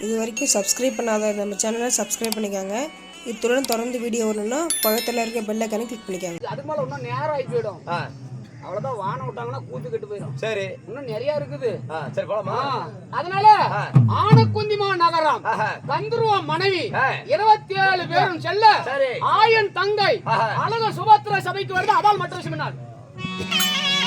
இது வரைக்கும் சப்ஸ்கிரைப் பண்ணாத நம்ம சேனலை சப்ஸ்கிரைப் பண்ணிக்கோங்க இத்துடன் தொடர்ந்து வீடியோ வரணும்னா பக்கத்தில் இருக்க பெல் ஐக்கானை கிளிக் பண்ணிக்கோங்க அதுக்கு மேல இன்னும் நேரம் ஆகி போயிடும் ஆ அவ்வளவுதான் வானம் விட்டாங்கன்னா கூத்து கெட்டு போயிடும் சரி இன்னும் நிறைய இருக்குது சரி போலாமா அதனால. ஆனக்குந்திமா நகரம். கந்தருவ மனைவி. இருபத்தி ஏழு பேரும் செல்ல சரி. ஆயன் தங்கை. அழக சுபத்திர சபைக்கு வருது அதால் மற்ற செமினார் சைலே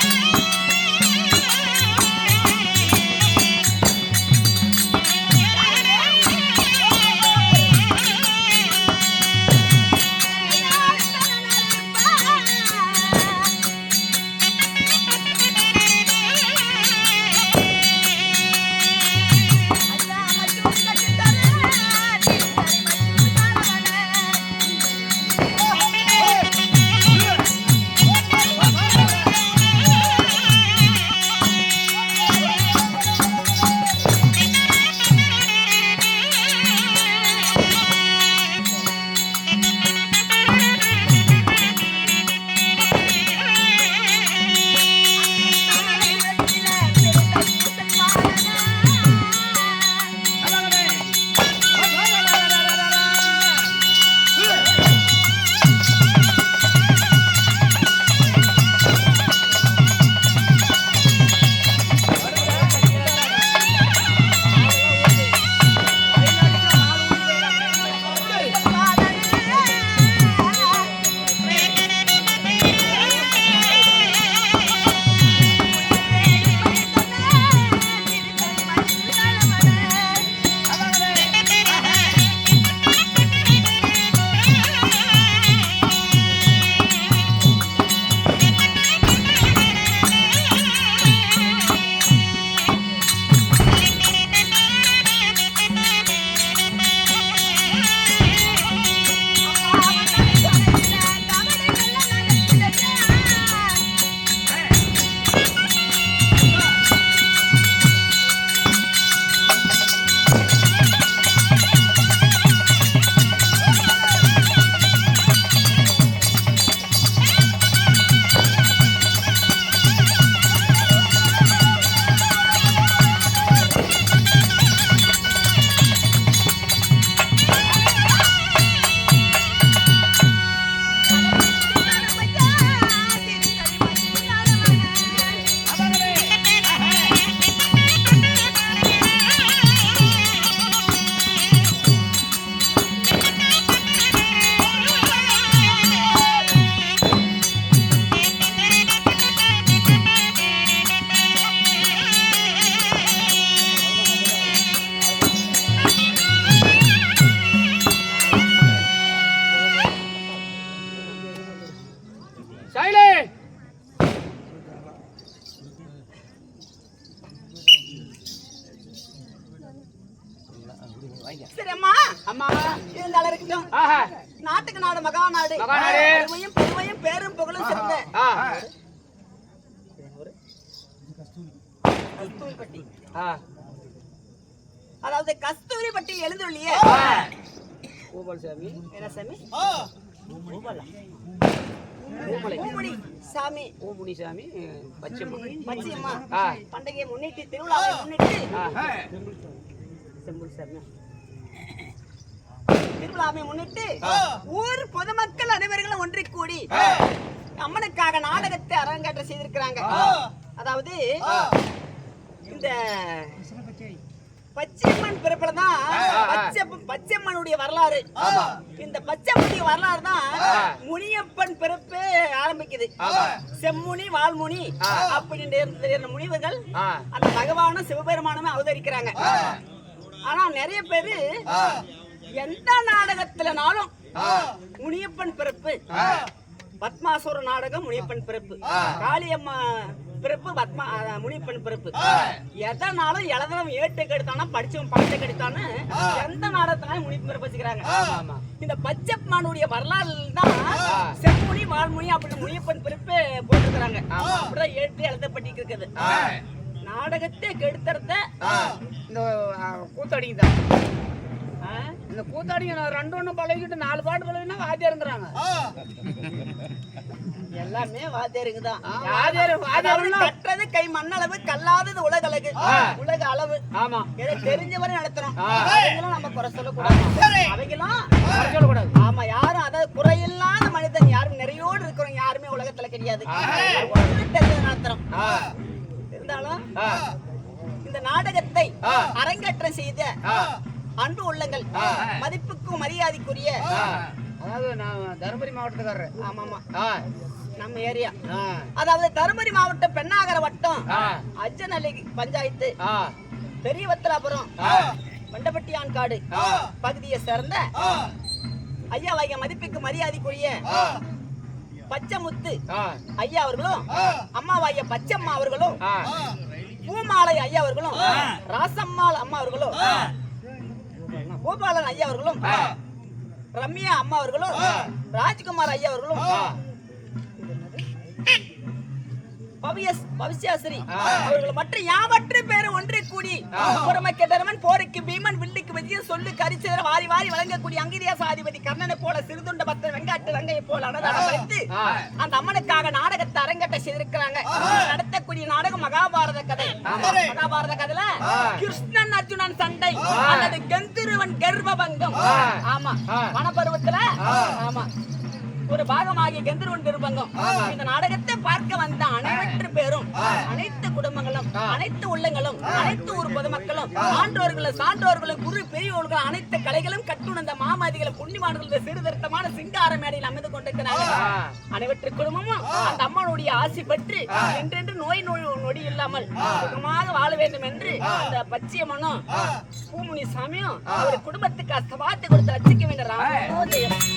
மகாநாடு. பெருமையும் பெருமையும் பேரும் புகழும் சிறந்த ஆ. கஸ்தூரிப்பட்டி அதாவது கஸ்தூரிப்பட்டி எழுந்துள்ளியே. கோபால் சாமி என்ன சாமி? சாமி. பூமுனி சாமி பச்சைம்மா மச்சியம்மா ஆ. பண்டிகையை முன்னிட்டு திருவிழாவை முன்னிட்டு. செம்புல் சாமி. திருவிழாவை முன்னிட்டு ஊர் பொதுமக்கள் அனைவர்களும் ஒன்றி கூடி அம்மனுக்காக நாடகத்தை அரங்கேற்ற செய்திருக்கிறாங்க. அதாவது இந்த பச்சையம்மன் பிறப்புல தான் பச்சை பச்சையம்மனுடைய வரலாறு. இந்த பச்சையம்மனுடைய வரலாறு தான் முனியப்பன் பிறப்பு ஆரம்பிக்குது. செம்முனி வால்முனி அப்படின்ற இந்த முனிவர்கள் அந்த பகவானும் சிவபெருமானுமே அவதரிக்கிறாங்க. ஆனா நிறைய பேரு எந்த நாடகத்துலனாலும் முனியப்பன் பிறப்பு. பத்மாசுர நாடகம் முனியப்பன் பிறப்பு. காளியம்மா பிறப்பு பத்மா முனியப்பன் பிறப்பு. எதனாலும் எழுதணும் ஏட்டு கெடுத்தானா படிச்சவன் பணத்தை கெடுத்தான்னு எந்த நாடகத்தினாலும் முனியப்பன் பிறப்பு வச்சுக்கிறாங்க. ஆமா. இந்த பச்சைமானுடைய வரலாறு தான் செம்முனி வால்முனி அப்படின்னு முனியப்பன் பிறப்பு போட்டிருக்கிறாங்க. அப்படிதான் ஏட்டு எழுதப்பட்டு இருக்குது நாடகத்தை கெடுத்துறத இந்த கூத்தடிங்க இந்த கூத்தாடிங்க நான் ரெண்டு ஒண்ணு பழகிட்டு நாலு பாட்டு பழகினா வாத்தியா இருந்துறாங்க எல்லாமே வாத்தியாருங்க தான். வாத்தியாரு வாத்தியாருன்னா கற்றது கை மண்ணளவு கல்லாதது உலக அழகு உலக அளவு. ஆமா. இதை தெரிஞ்சவரை நடத்துறோம். நம்ம குறை சொல்லக்கூடாது. குறை சொல்லக்கூடாது. ஆமா யாரும் அதாவது குறையில்லாத மனிதன் யாரும் நிறையோடு இருக்கிறவங்க யாருமே உலகத்துல கிடையாது. நடத்துறோம். இருந்தாலும் இந்த நாடகத்தை. அரங்கேற்றம் செய்த அன்பு உள்ளங்கள். மதிப்புக்கும் மரியாதைக்குரிய. அதாவது நான் தருமபுரி மாவட்டத்துக்காரர். ஆமாமா. ஆ, நம்ம ஏரியா. அதாவது தருமபுரி மாவட்டம் பெண்ணாகர வட்டம். ஆ, அஜ்ஜநல்லி பஞ்சாயத்து. ஆ, பெரிய வத்தலாபுரம். ஆ, வண்டப்பட்டியான் காடு. பகுதியை சேர்ந்த ஐயா வைக மதிப்புக்கு மரியாதைக்குரிய பச்சைமுத்து. ஐயா அவர்களும் அம்மாவாய பச்சம்மா அவர்களும் பூமாலை ஐயா அவர்களும் ராசம்மாள் அம்மா அவர்களும் பூபாலன் ஐயா அவர்களும் ரம்யா அம்மா அவர்களும் ராஜ்குமார் ஐயா அவர்களும் பவியஸ் பவிஷ்யாசிரி அவர்கள் மற்ற யாவற்றை பேர் ஒன்றே கூடி புறமக்க தர்மன் போருக்கு பீமன் வில்லுக்கு விஜயம் சொல்லு கரிச்சதர வாரி வாரி வழங்கக்கூடிய அங்கிரியா சாதிபதி கர்ணனை போல சிறுதுண்ட பக்தர் வெங்காட்டு ரங்கையை போல அன்னதானம் வைத்து அந்த அம்மனுக்காக நாடகத்தை அரங்கட்ட செய்திருக்கிறாங்க. நடத்தக்கூடிய நாடகம் மகாபாரத கதை. மகாபாரத கதையில கிருஷ்ணன் அர்ஜுனன் சண்டை அல்லது கந்தருவன் கர்ப்பபங்கம் ஆமா. வனப்பருவத்துல? ஆமா. ஒரு பாகமாகிய கந்தர்வன் கருப்பங்கம் இந்த நாடகத்தை பார்க்க வந்த அனைவற்று பேரும் அனைத்து குடும்பங்களும் அனைத்து உள்ளங்களும் அனைத்து ஊர் பொதுமக்களும் ஆன்றோர்களும் சான்றோர்களும் குரு பெரியவர்களும் அனைத்து கலைகளும் கட்டுணர்ந்த மாமதிகளும் புண்ணியவான்களும் சீர்திருத்தமான சிங்கார மேடையில் அமைந்து கொண்டிருக்கிறாங்க அனைவற்று குடும்பமும் அந்த அம்மனுடைய ஆசி பெற்று என்றென்று நோய் நோய் நொடி இல்லாமல் சுகமாக வாழ வேண்டும் என்று அந்த பச்சையம்மனும் பூமுனி சாமியும் அவர் குடும்பத்துக்கு அஸ்தபாத்து கொடுத்து ரசிக்க வேண்டிய ராமோதயம்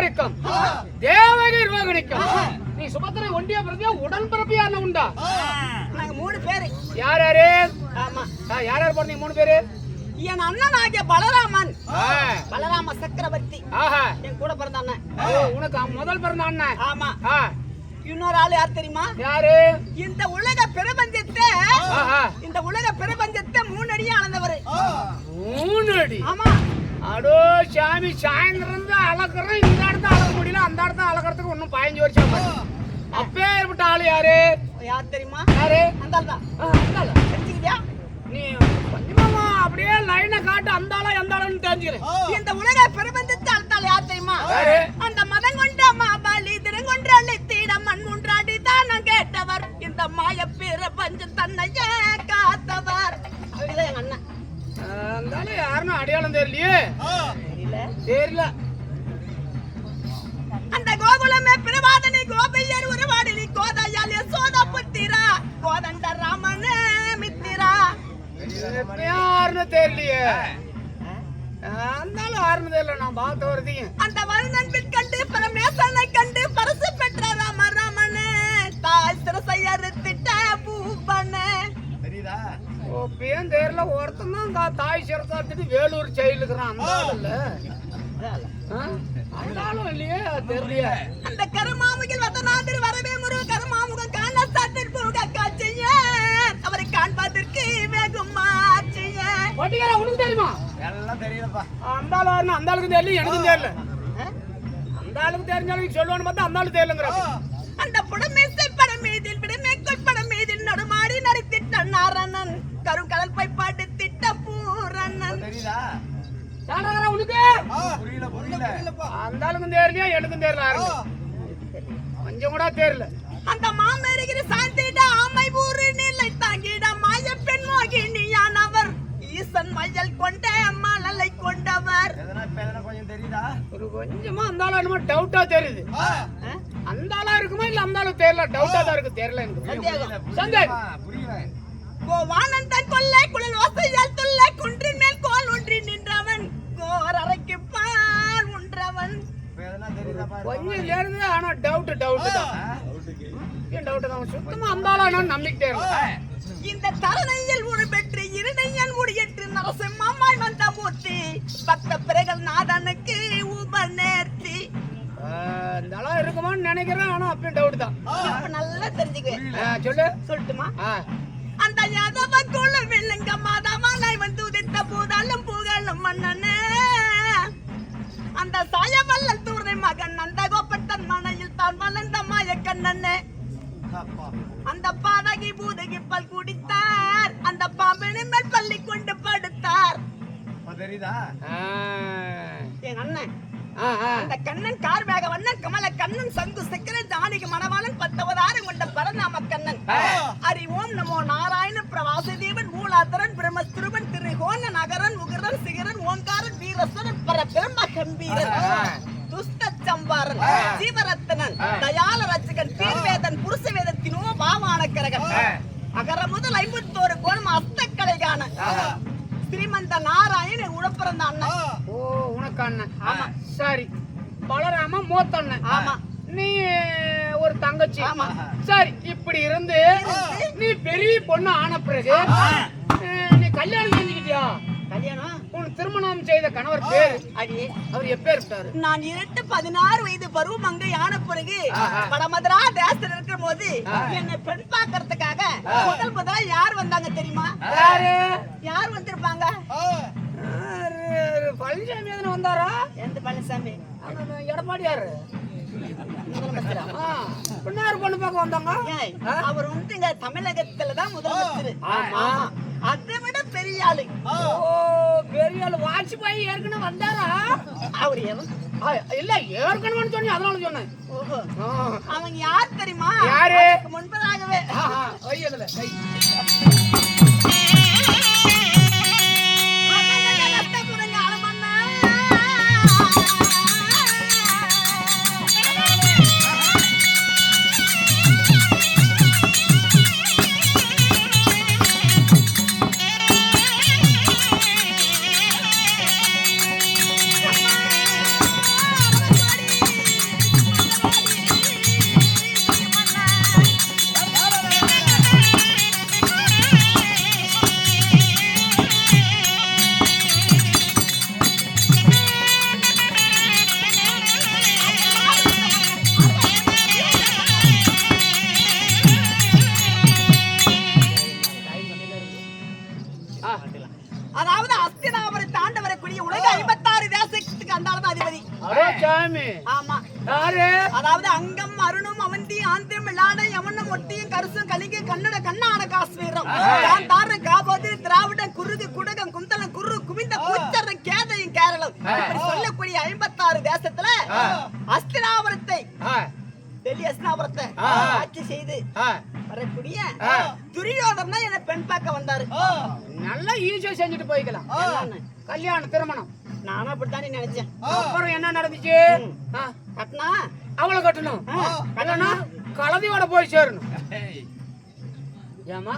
வசுதேவருக்கும் தேவகி ரோகிணிக்கும் நீ சுபத்திரை ஒண்டிய பிறகு உடன் பிறப்பியான உண்டா நாங்க மூணு பேரு. யார் யாரு? ஆமா. யார் யார் பிறந்தீங்க மூணு பேரு? என் அண்ணன் ஆகிய பலராமன். பலராம சக்கரவர்த்தி. என் கூட பிறந்த அண்ணன். உனக்கு முதல் பிறந்த அண்ணன். ஆமா. இன்னொரு ஆளு யார் தெரியுமா? யாரு? இந்த உலக பிரபஞ்சத்தை இந்த உலக பிரபஞ்சத்தை மூணு அடியா அளந்தவர். மூணு அடி. ஆமா. அடோ சாமி சாயந்தரம் தான் அளக்குறோம் இந்த இடத்த அளக்க முடியல அந்த இடத்த அளக்கிறதுக்கு இன்னும் பதினஞ்சு வருஷம் ஆகும். அப்பேற்பட்ட ஆளு யாரு? யார் தெரியுமா? யாரு? அந்த ஆள் தான் ஆ, அந்த ஆளு. தெரிஞ்சுக்கிட்டியா? நீ கொஞ்சமா அப்படியே லைனை காட்டு அந்த ஆளா எந்த ஆளுன்னு தெரிஞ்சுக்கிறேன் இந்த உலக பிரபஞ்சத்தை அழுத்தாள் யார் தெரியுமா? அந்த மதம் கொண்ட மாபாலி திருங்கொன்ற அழைத்திட மண் முன்றாடி தானம் கேட்டவர். இந்த மாய ஆளு யாருன்னு அடையாளம் தெரியலையே. தெரியல. தெரியல. அந்த கோகுலமே பிரவாதனி கோபையர் உருவாடினி கோதையால் யசோத புத்திரா கோதண்ட ராமனே மித்திரா. யாருன்னு தெரியலையே. அந்த ஆளு யாருன்னு தெரியல நான் பார்த்த வரதையும் அந்த வருணன் பிற்கண்டு பரமேசனை கண்டு பரிசு பெற்ற ராம ராமனே. தாய் சிறசையறு பேன் தெரியல ஒருத்தன் தான் கா- தாய் சிறத்தாத்துட்டு வேலூர் செயல் இருக்கிறான் அந்த ஆளு இல்ல ஆ? அந்த ஆளும் இல்லையே தெரியலையே. அந்த கருமாமுகில் வதனாதிர் வரவே முரு கருமாமுகம் காண சாத்திர் பூக காட்சிய. அவரை காண்பதற்கு வெகும் மாற்றிய வட்டிக்கார உனக்கு தெரியுமா? அந்த ஆளு அந்த ஆளுக்கு தெரியல எனக்கும் தெரியல. அந்த ஆளுக்கு தெரிஞ்சாலும் சொல்லுவான்னு பார்த்தா அந்த ஆளு தெரியலங்கிற அந்த புடமேசை படம் மீதில் விடுமேற்கொள் படம் மீதில் நடுமாடி நடித்திட்ட நாரணன். கருங்கடல் பை பாட்டு திட்ட பூரணன் உனக்கு? அந்த ஆளுக்கும் தெரியலையா எனக்கும் யாருக்கும் கொஞ்சம் கூட தெரியல அந்த மாமேரிகிரி சாந்திட ஆமை ஊரு நிலை தாங்கிட மாய பெண் மோகினியானவர். ஈசன் மையல் கொண்ட மலலை கொண்டவர். ஒரு கொஞ்சமா அந்த ஆளு என்னமோ டவுட்டா தெரியுது? அந்த ஆளா இருக்குமா இல்ல அந்த ஆளு தெரியல டவுட்டா தான் இருக்கு. தெரியல எனக்கு. சந்தேகம். கோவானன் தன் கொல்லை குழல் ஓசையால் தொல்லை குன்றின் மேல் கோல் ஒன்றி நின்றவன். கோர் அறைக்கு பால் உன்றவன். கொஞ்சம் ஏறுது ஆனா டவுட் டவுட் தான். டவுட் தான்? சுத்தமா நான் நம்பிக்கிட்டே இருக்கேன் இந்த தரணையில் ஒரு பெற்று இருடையன் முடியற்று நரசிம்மாய் வந்த மூர்த்தி. பக்த பிறகள் நாதனுக்கு இந்த ஆளா இருக்குமான்னு நினைக்கிறேன் ஆனா அப்பயும் டவுட் தான். நல்லா தெரிஞ்சுக்குவேன். சொல்லு. சொல்லட்டுமா? அந்த யாதவ குழு வில்லுங்க மாதவனை வந்து உதித்த பூதாலும் புகழும் மன்னனே. அந்த சாயவல்லல் தூரை மகன் அந்த கோப்பத்தன் மனையில் தான் வளர்ந்த மாய கண்ணனே அந்த பாதகி பூதகி பல் குடித்தார். அந்த பாம்பினி மேல் பள்ளி கொண்டு படுத்தார். என் அண்ணன். அந்த கண்ணன் கார் வேக வண்ணன் கமல கண்ணன் சங்கு சிக்கர ஜானகி மணவாளன் பத்தவதாரம் கொண்ட பரநாம கண்ணன் ஹரி ஓம் நமோ நாராயண வீரஸ்வரன் பர கம்பீரன் துஷ்ட சம்பாரன் ஜீவரத்தனன் தயால ரச்சகன் தீர்வேதன் புருஷவேதத்தினோ பாவான கரகன் அகர முதல் ஐம்பத்தோரு கோணம் அஸ்தக்கலைகான ஸ்ரீமந்த நாராயணன் உடப்பிறந்த அண்ணன் ஓ உனக்கு அண்ணன் ஆமா சரி பலராம மூத்த அண்ணன் ஆமா. நீ ஒரு தங்கச்சி ஆமா. சரி இப்படி இருந்து நீ பெரிய பொண்ணு ஆன பிறகு கணவர் பேரு? அடியே. அவர் எப்பேர் இருப்பாரு நான் இரண்டு பதினாறு வயது பருவம் அங்கு ஆன பிறகு வடமதுரா தேசத்தில் இருக்கிற போது என்னை பெண் பார்க்கறதுக்காக முதல் முதலா யார் வந்தாங்க தெரியுமா? யாரு? யார் வந்திருப்பாங்க? யாரு? பழனிசாமி எதுனா வந்தாரா? எந்த பழனிசாமி? முதலமைச்சரா? ஆ, பின்னாரு பொண்ணு பார்க்க வந்தாங்க? அவர் வந்து இங்க தமிழகத்துல தான் முதலமைச்சர். ஆமா. அதை பெரிய ஆளு ஓ பெரிய ஆளு வாஜ்பாய் ஏற்கனவே வந்தாரா? அவர் இல்ல ஏற்கனவே சொன்னி அதனால சொன்னேன். அவங்க யார் தெரியுமா? யாரு? முன்பதாகவே. ஆஹா, துரியோதனா என்ன பெண் பார்க்க வந்தாரு. நல்லா ஈஸியா செஞ்சுட்டு போய்க்கலாம்? கல்யாணம் திருமணம். நானும் அப்படித்தானே நினைச்சேன். அப்புறம் என்ன நடந்துச்சு? கட்டினா? அவளை கட்டணும். இல்லைன்னா கலதியோட போய் சேரணும். ஏமா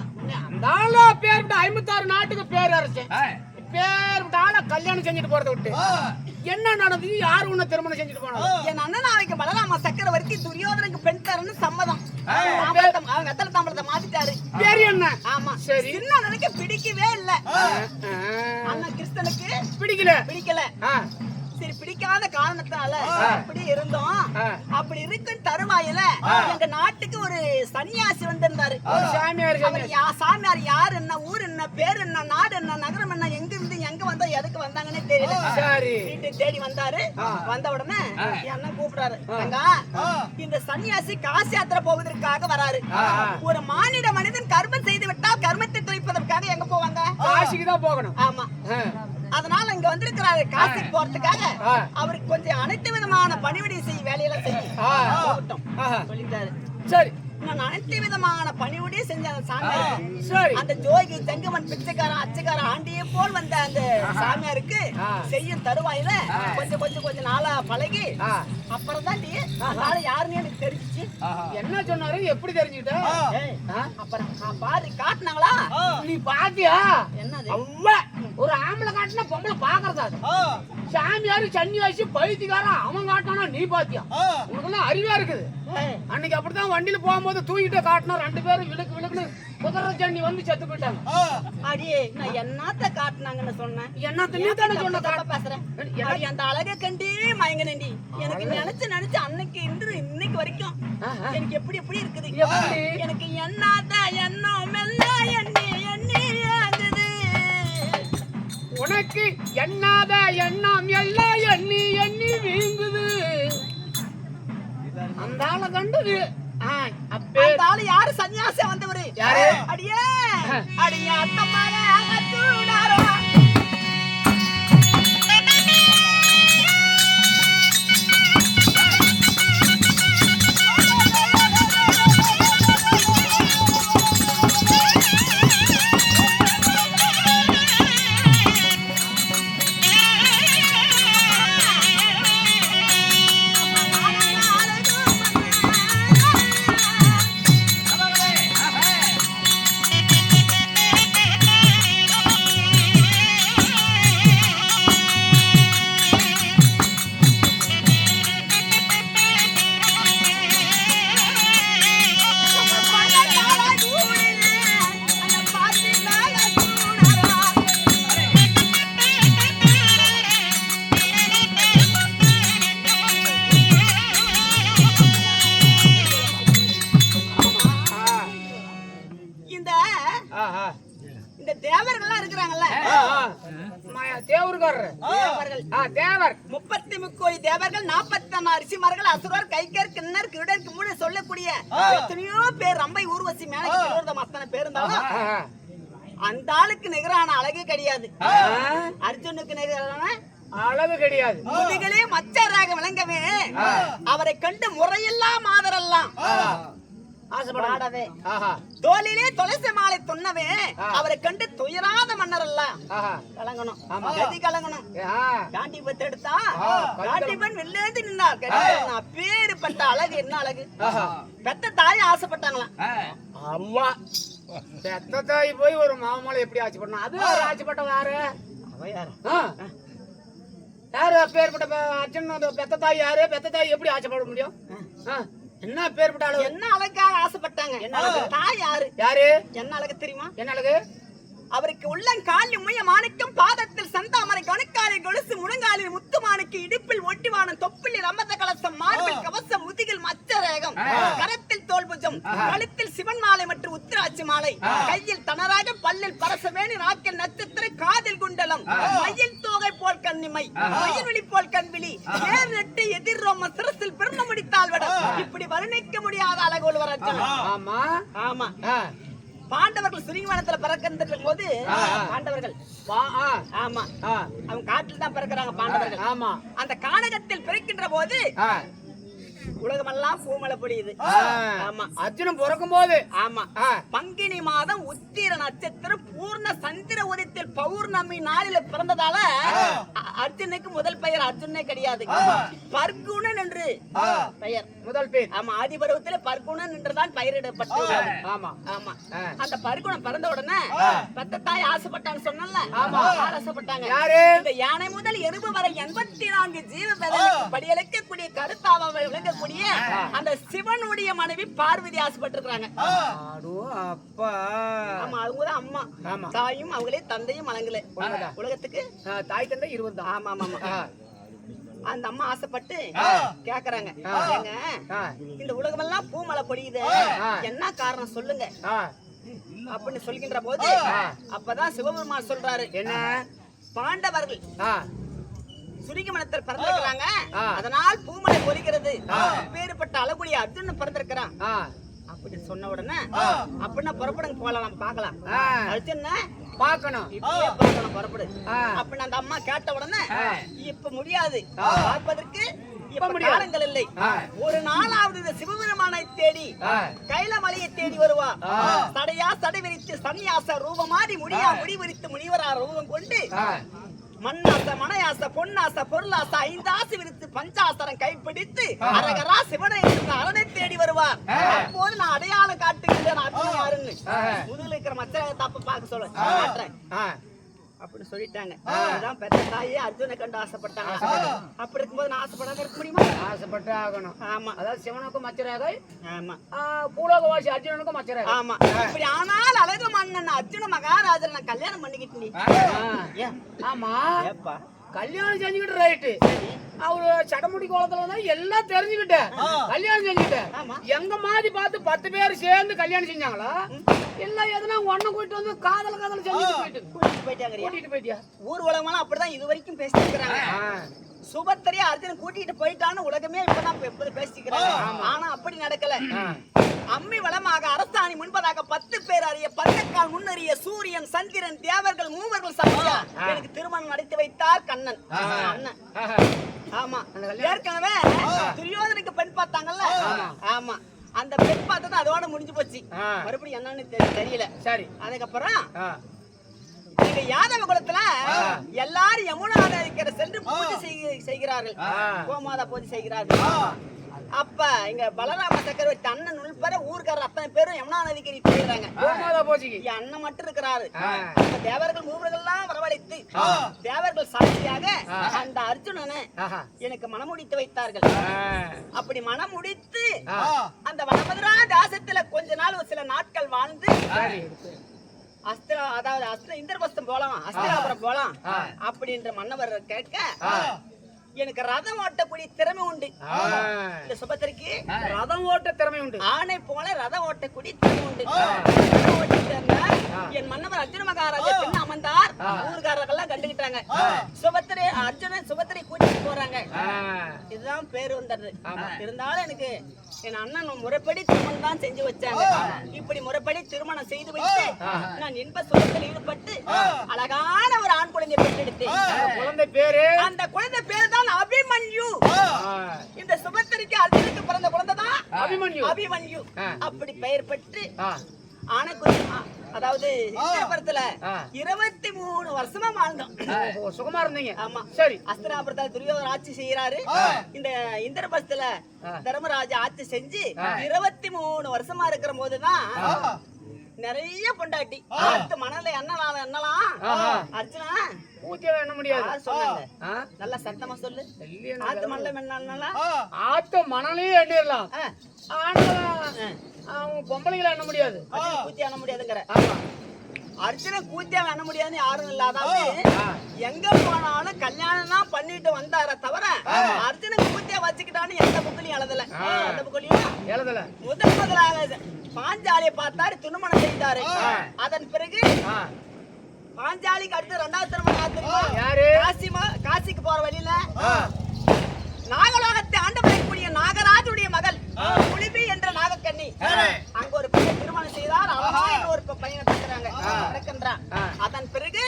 அந்த ஆளா பேர் ஐம்பத்தாறு நாட்டுக்கு பேர் அரைச்சேன். பேர் ஆளை கல்யாணம் செஞ்சுட்டு போறதை விட்டு. என்ன நடந்துச்சு யாரு உன்னை திருமணம் செஞ்சுட்டு போனாங்க? என் அண்ணன் நாளைக்கு பலராம சக்கரவர்த்தி துரியோதனுக்கு பெண் தரன்னு சம்மதம். அவங்க வெத்தலை தாம்பரத்தை மாத்திட்டாரு. பேர் என்ன? ஆமா. சரி. சின்ன அண்ணனுக்கு பிடிக்கவே இல்ல. கிறிஸ்தனுக்கு பிடிக்கல. சரி பிடிக்காத காரணத்தால அப்படி இருந்தோம். அப்படி இருக்கும் தருவாயில எங்க நாட்டுக்கு ஒரு சன்னியாசி வந்திருந்தாரு. சாமியார் சாமியார் யார் என்ன ஊர் என்ன பேர் என்ன நாடு என்ன நகரம் என்ன எங்க எங்க வந்தா எதுக்கு வந்தாங்கன்னே தெரியல. சரி. வீட்டு தேடி வந்தாரு. வந்த உடனே என் அண்ணன் கூப்பிடுறாரு. "தங்கா, இந்த சன்னியாசி காசி யாத்திரை போவதற்காக வராரு. ஒரு மானிட மனிதன் கர்மம் செய்து விட்டால் கர்மத்தை துவைப்பதற்காக எங்க போவாங்க காசிக்கு தான் போகணும். ஆமா. அதனால இங்க வந்திருக்கிறாரு காசிக்கு போறதுக்காக. அவருக்கு கொஞ்சம் அனைத்து விதமான பணிவிடை செய்ய வேலையெல்லாம் செய்யும். சொல்லிட்டாரு. சரி. நான் அனைத்து விதமான பணிவிடையும் செஞ்ச அந்த சாமியாருக்கு சரி. அந்த ஜோகி தங்கமன் பிச்சைக்காரன் அச்சக்காரன் ஆண்டியை போல் வந்த அந்த சாமியாருக்கு. செய்யும் தருவாயில கொஞ்சம் கொஞ்சம் கொஞ்சம் நாளா பழகி. அப்புறம் தான் அதனால யாருன்னு எனக்கு தெரிஞ்சிச்சு என்ன சொன்னாரு? எப்படி பாரு காட்டுனாங்களா? நீ பாத்தியா? என்னது? அவ்வ. ஒரு ஆம்பளை காட்டினா பொம்பளை பாக்குறதா சாமியாரு சன்னியாசி பைத்தியக்காரன் அவன் காட்டானா நீ பாத்தியா? உனக்கெல்லாம் அறிவா இருக்குது. அன்னைக்கு அப்படித்தான் வண்டியில போகும்போது தூக்கிட்டே காட்டினோம் ரெண்டு பேரும் விழுக்கு விழுக்குன்னு குதிரை வந்து செத்து போயிட்டாங்க. அடியே நான் என்னத்த காட்டுனாங்கன்னு சொன்னேன்? என்ன நீ தானே சொன்ன தப்பா பேசுறேன்? அந்த அழகை கண்டே மயங்கினேன்டி. எனக்கு நினைச்சு நினைச்சு அன்னைக்கு இன்று இன்னைக்கு வரைக்கும் எனக்கு எப்படி எப்படி இருக்குது? எனக்கு என்னாத எண்ணம் எல்லாம் எண்ணி எண்ணி ஆகுது உனக்கு எண்ணாத எண்ணம் எல்லாம் எண்ணி எண்ணி வீங்குது. அந்த ஆளை கண்டு வி- ஆ, அப்பே அந்த ஆளு யாரு? சன்னியாசி வந்தவரு. யாரு? அடியே. அடிய அத்தம்மாக தேவர். முப்பத்தி முக்கோடி தேவர்கள் நாற்பத்தி ஒன்னு அரிசிமார்கள் அசுரர் கைக்கர் கிண்ணர் கிருடர் கிமுடு சொல்லக்கூடிய எத்தனையோ பேர் ரம்பை ஊர்வசி மேலே அத்தனை பேர் இருந்தாலும். அந்த ஆளுக்கு நிகரான அழகே கிடையாது. அர்ஜுனுக்கு நிகரான அளவு கிடையாது. முதுகளே மச்சராக விளங்கவே அவரை கண்டு முறையெல்லாம் மாதரெல்லாம். ஆசைப்படாதவே தோலிலே துளசி மாலை துண்ணவே அவரை கண்டு துயராத மன்னர் ஆஹா. கலங்கணும். கதி கலங்கணும். காண்டிபத்தை எடுத்தா காண்டிபன் வெளிலேந்து நின்னார். அப்பேறுபட்ட அழகு என்ன அழகு. பெத்த தாய் ஆசைப்பட்டாங்களாம். அம்மா பெத்த தாய் போய் ஒரு மாமலை எப்படி ஆட்சி பண்ணா அது ஒரு ஆட்சிப்பட்டவன் யாரு? ஆ. யாரு அப்பேற்பட்ட பெ- அர்ஜுன்? பெத்த தாய் யாரு? பெத்த தாய் எப்படி ஆட்சிப்பட முடியும். என்ன பேர்பட்ட அளவு என்ன அழகாக ஆசைப்பட்டாங்க? என்ன அழகு? தாய் யாரு? யாரு? என்ன அழகு தெரியுமா? என்ன அழகு? அவருக்கு உள்ளங்காலில் முய மாணிக்கம் பாதத்தில் சந்தாமரை கணுக்காலில் கொலுசு முழங்காலில் முத்து மாணிக்கு இடுப்பில் ஒட்டிவானம் தொப்பிலில் அமர்ந்த கலசம் மார்பில் கவசம் முதுகில் மச்சரேகம் கரத்தில் தோல்புஜம் கழுத்தில் சிவன் மாலை மற்றும் உத்திராட்சி மாலை கையில் தனராக பல்லில் பரசவேணி நாக்கில் நட்சத்திர காதில் குண்டலம் மயில் தோகை போல் கண் கண்ணிமை மயில்வெளி போல் கண்விழி நேர் நெட்டு எதிர் ரோம சிரசில் பிரம்ம முடித்தால் விட இப்படி வர்ணிக்க முடியாத அழகு அர்ஜுனன் ஆமா. ஆமா. பாண்டவர்கள் சிறுவனத்துல பிறக்கின்ற போது பாண்டவர்கள். ஆமா. அவங்க காட்டில் தான் பிறக்கிறாங்க பாண்டவர்கள். ஆமா. அந்த கானகத்தில் பிறக்கின்ற போது உலகமெல்லாம் பூமலை பொழியுது. ஆமா. அர்ஜுனன் பிறக்கும் போது ஆமா பங்கினி மாதம் உத்திர நட்சத்திரம் பூர்ண சந்திர உதயத்தில் பௌர்ணமி நாளில பிறந்ததால அர்ஜுனுக்கு முதல் பெயர் அர்ஜுனே கிடையாது. பர்குணன் என்று பெயர். முதல் பேர். ஆமா ஆதி பருவத்துல பர்குணன் என்றுதான் பெயரிடப்பட்டுள்ளது ஆமா ஆமா. அந்த பருகுணம் பிறந்த உடனே பெத்த தாய் ஆசைப்பட்டான்னு சொன்னல ஆமா. ஆசைப்பட்டாங்க. யாரு? இந்த யானை முதல் எறும்பு வரை எண்பத்தி நான்கு ஜீவ படியளிக்கக்கூடிய கருத்தாவ விளங்கக்கூடிய அந்த சிவனுடைய மனைவி பார்வதி ஆசைப்பட்டிருக்கிறாங்க. அப்பா. ஆமா அவங்கதான் அம்மா. ஆமா. தாயும் அவங்களே தந்தையும் வழங்கல உலகத்துக்கு? தாய் தந்தை இருவர் தான். ஆமா ஆமா ஆமா. அந்த அம்மா ஆசைப்பட்டு கேக்குறாங்க. இந்த உலகமெல்லாம் பூமலை பொழியுது. என்ன காரணம் சொல்லுங்க. அப்படின்னு சொல்கின்ற போது அப்பதான் சிவபெருமான் சொல்றாரு. என்ன? பாண்டவர்கள் ஆ, சுருகிமனத்தில் பிறந்திருக்கிறாங்க. அதனால் பூமலை பொழிகிறது. வேறுபட்ட அழகுடைய அர்ஜுனன் பிறந்திருக்கிறான். அப்படி சொன்ன உடனே அப்படின்னா புறப்படுங்க போலாம் பார்க்கலாம். ஆ. அர்ஜுன பார்க்கணும். இப்பயே பார்க்கணும் புறப்படு. அப்படின்னு அந்த அம்மா கேட்ட உடனே. இப்ப முடியாது. பார்ப்பதற்கு. காலங்கள் இல்லை. ஒரு நாளாவது இந்த சிவபெருமானை தேடி ஆ. கைலமலையை தேடி வருவா. சடையா சடை விரித்து சன்னியாச ரூபமாடி முடியா முடி விரித்து முனிவரா ரூபம் கொண்டு மண்ணாச மனையாச பொன்னாச பொருளாச ஐந்தாசு விரித்து பஞ்சாசரம் கைப்பிடித்து அரகரா சிவனை அரணை தேடி வருவார். அப்போது நான் அடையாளம் காட்டுகிறேன் அர்ஜுனன் யாருன்னு முதுகுல இருக்கிற மச்சரக தாப்ப பார்க்க ஆ, அப்படின்னு சொல்லிட்டாங்க. அதுதான் பெத்த தாயே அர்ஜுனை கண்டு ஆசைப்பட்டாங்க. அப்படி இருக்கும்போது நான் ஆசைப்படாம இருக்க முடியுமா ஆசைப்பட்டு ஆகணும். ஆமா. அதாவது சிவனுக்கும் மச்சரேகை ஆமா. பூலோகவாசி அர்ஜுனனுக்கும் மச்சரேகை. ஆமா. இப்படி ஆனால் அழகு மன்னன் அர்ஜுன மகாராஜர் நான் கல்யாணம் பண்ணிக்கிட்டு நீ. ஆமா. ஏப்பா. கல்யாணம் செஞ்சுக்கிட்டு ரைட்டு அவரு சடமுடி கோலத்துல தான் எல்லாம் தெரிஞ்சுக்கிட்டேன் கல்யாணம் செஞ்சுக்கிட்டேன். எங்க மாதிரி பார்த்து பத்து பேர் சேர்ந்து கல்யாணம் செஞ்சாங்களா இல்ல எதுனா ஒண்ணு கூட்டிட்டு வந்து காதல காதல போயிட்டு. கூட்டிட்டு போயிட்டாங்கறியா? கூட்டிட்டு போயிட்டியா? ஊர் உலகமெல்லாம் அப்படிதான் இது வரைக்கும் ஆ, சுபத்திரையா அர்ஜுன் கூட்டிட்டு போயிட்டான்னு உலகமே இப்பதான் பேசிக்கிறாங்க. ஆனா அப்படி நடக்கல. அம்மி வளமாக அரசாணி முன்பதாக பத்து பேர் அறிய பந்தக்கால் முன்னறிய சூரியன் சந்திரன் தேவர்கள் மூவர்கள் சாட்சியா எனக்கு திருமணம் நடத்தி வைத்தார் கண்ணன். அண்ணன். ஆமா. ஏற்கனவே துரியோதனுக்கு பெண் பார்த்தாங்கல்ல? ஆமா. அந்த பெண் பார்த்தது அதோட முடிஞ்சு போச்சு. மறுபடியும் என்னன்னு தெரி- தெரியல. சரி. அதுக்கப்புறம் ஆ, எங்க யாதவ குலத்துல எல்லாரும் யமுனா நதிக்கரை சென்று பூஜை செய்க- செய்கிறார்கள். கோமாதா பூஜை செய்கிறார்கள். அப்ப இங்க பலராம சக்கரவர்த்தி அண்ணன் உள்பட ஊர்க்காரர் அத்தனை பேரும் யமுனா நதிக்கரை போயிடுறாங்க அண்ணன் மட்டும் இருக்கிறாரு. தேவர்கள் மூவர்கள்லாம் வரவழைத்து தேவர்கள் சாட்சியாக அந்த அர்ஜுனனை. எனக்கு மனமுடித்து வைத்தார்கள். அப்படி மனமுடித்து. அந்த வனமதுரா தாசத்துல கொஞ்ச நாள் ஒரு சில நாட்கள் வாழ்ந்து அஸ்திரா அதாவது அஸ்திர இந்திரபஸ்தம் போலாம் அஸ்திராபுரம் போலாம் அப்படின்ற மன்னவர் கேட்க எனக்கு ரதம் ஓட்டக்கூடிய திறமை உண்டு. இந்த சுபத்திரைக்கு ரதம் ஓட்ட திறமை உண்டு. ஆணை போல ரதம் ஓட்டக்கூடிய திறமை உண்டு. என் மன்னவர் அர்ஜுன மகாராஜா பின்ன அமர்ந்தார். ஊர்காரர்கள்லாம் கண்டுகிட்டாங்க. சுபத்திரை அர்ஜுனன் சுபத்திரை கூட்டிட்டு போறாங்க. இதுதான் பேர் வந்தது. இருந்தாலும் எனக்கு என் அண்ணன் முறைப்படி திருமணம் தான் செஞ்சு வச்சாங்க. இப்படி முறைப்படி திருமணம் செய்து வைத்து நான் இன்ப சுகத்தில் ஈடுபட்டு அழகான ஒரு ஆண் குழந்தை பெற்றெடுத்தேன். குழந்தை பேரு? அந்த குழந்தை பேர் தான் அபிமன்யு. ஆ, இந்த சுபத்திரிக்கு அர்ஜுனுக்கு பிறந்த குழந்தை தான் அபிமன்யு. அபிமன்யு. அப்படி பெயர் பெற்று ஆ, ஆனக்குடி அதாவது இந்திரபுரத்துல ஆ. இருபத்தி மூணு வருஷமா வாழ்ந்தோம். சுகமா இருந்தீங்க. ஆமா. சரி. அஸ்திராபுரத்துல துரியோதன ஆட்சி செய்யறாரு இந்த இந்திரபுரத்துல தர்மராஜா ஆட்சி செஞ்சு இருபத்தி மூணு வருஷமா இருக்கிற போதுதான் நிறைய பொண்டாட்டி. ஆத்து மணல என்னலாம் என்னலாம் அர்ஜுனா பூஜை எண்ண முடியாது? நல்லா சத்தமா சொல்லு. ஆத்து மணல என்னலாம் ஆத்த மணலையும் எண்ணிடலாம். ஆனா அவங்க பொம்பளைகளை எண்ண முடியாது. அண்ண முடியாதுங்கிற. ஆமா அர்ஜுனன் கூத்தியா பண்ண முடியாதுன்னு யாரும் இல்லாதாவது எங்க போனாலும் கல்யாணம் தான் பண்ணிட்டு வந்தார தவிர அர்ஜுனன் கூத்தியா வச்சுக்கிட்டான்னு எந்த புக்கலையும் எழுதல. எந்த புக்கலையும்? எழுதல. முதல் முதலாக பாஞ்சாலியை பார்த்தாரு திருமணம் செய்தாரு. அதன் பிறகு பாஞ்சாலிக்கு அடுத்து ரெண்டாவது திருமணம் காசிமா காசிக்கு போற வழியில. நாகலோகத்தை ஆண்டு வரக்கூடிய நாகராஜுடைய மகள் புலிபி என்ற நாகக்கண்ணி. அங்க ஒரு பையன் திருமணம் செய்தார். அழகா என்ற ஒரு பையனை பெற்றாங்க நடக்கின்றான். அதன் பிறகு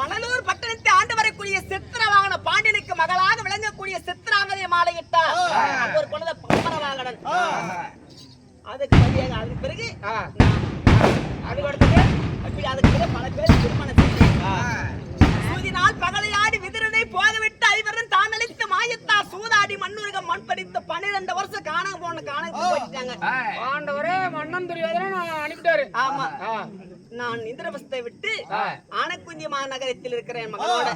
மணலூர் பட்டணத்தை ஆண்டு வரக்கூடிய சித்திர வாகன பாண்டியனுக்கு மகளாக விளங்கக்கூடிய சித்திராங்கதை மாலையிட்டார். அங்க ஒரு குழந்தை பம்பர வாகனன் அதுக்கு பதியாக அதுக்கு பிறகு ஆ. அதுக்கு அப்படி அதுக்கு பிறகு பல பேர் திருமணம் செய்தேன் சூதினால் பகலையாடி விதிரனை போகவிட்டு ஐவரும் தான் அளித்த மாயத்தா சூதாடி மண்ணுருகம் மண் படித்து பன்னிரண்டு வருஷம் காணாம போன காணாம போயிட்டாங்க. ஆண்டவரே மன்னன் தெரியாதனா நான் அனுப்பிட்டாரு. ஆமா. நான் இந்திரபஸ்தை விட்டு. ஆனக்குஞ்சி மாநகரத்தில் இருக்கிற என் மகளோட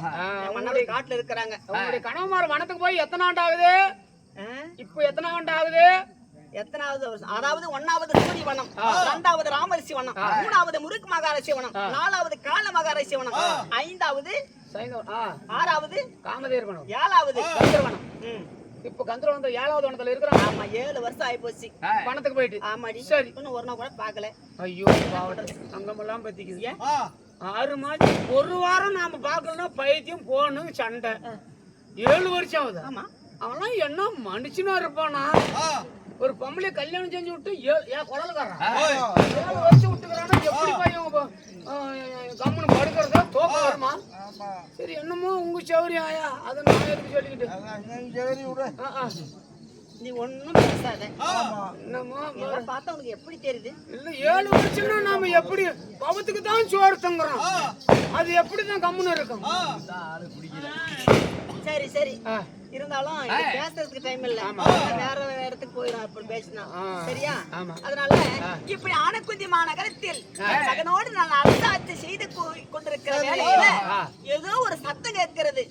மன்னோட காட்டுல இருக்கிறாங்க. உங்களுடைய கணவன்மார் வனத்துக்கு போய் எத்தனை ஆண்டு ஆகுது? இப்போ எத்தனை ஆண்டு ஆகுது? எத்தனாவது வருஷம்? அதாவது ஒன்னாவது சூரிய வனம் இரண்டாவது ராமரிசி வனம் மூணாவது முருக் மகாரிஷி வனம் நாலாவது கால மகாரிஷி வனம் ஐந்தாவது ஆறாவது காமதேர் கணவன் ஏழாவது கந்தர்வனம். இப்போ கந்தரம் வந்து ஏழாவது வனத்துல இருக்கிறான். ஆமா ஏழு வருஷம் ஆயிப்போச்சு. வனத்துக்கு போயிட்டு. ஆமாடி. சரி. இன்னும் ஒரு நாள் கூட பார்க்கல. ஐயோ பாவட்டம் அங்கமெல்லாம் பத்திக்குது. ஆறு மாதம் ஒரு வாரம் நாம பார்க்கலன்னா பைத்தியம் போகணும் சண்டை. ஏழு வருஷம் ஆகுது? ஆமா. அவன்லாம் என்ன மனுஷனா இருப்பானா? ஒரு பொம்பளை கல்யாணம் செஞ்சு விட்டு ஏ- ஏன் குழந்தைக்காரன் ஏழு வருஷம் விட்டுக்கிறானா எப்படி பையன் கம்முன்னு படுக்கிறதா தோக்கம் வருமா? சரி என்னமோ உங்க சௌரியம் ஆயா? அதை நான் எதுக்கு சொல்லிக்கிட்டு? ஆ, ஆ. நீ ஒண்ணும் பேசாத. என்னமோ பார்த்தா உனக்கு எப்படி தெரியுது? இல்ல ஏழு வருஷம்னா நாம எப்படி பவத்துக்கு தான் சோறு தங்குறோம். அது எப்படி தான் கம்முன்னு இருக்கும். சரி சரி. ஆ. இருந்தாலும் பேசுறதுக்கு டைம் இல்ல. வேற வேற இடத்துக்கு போயிடும் அப்படி பேசினா. சரியா. அதனால இப்படி ஆனக்குந்தி மாநகரத்தில் மகனோடு நான் அரசாட்சி செய்து கொண்டிருக்கிற வேளையில ஆ. ஏதோ ஒரு சத்தம் கேட்கிறது.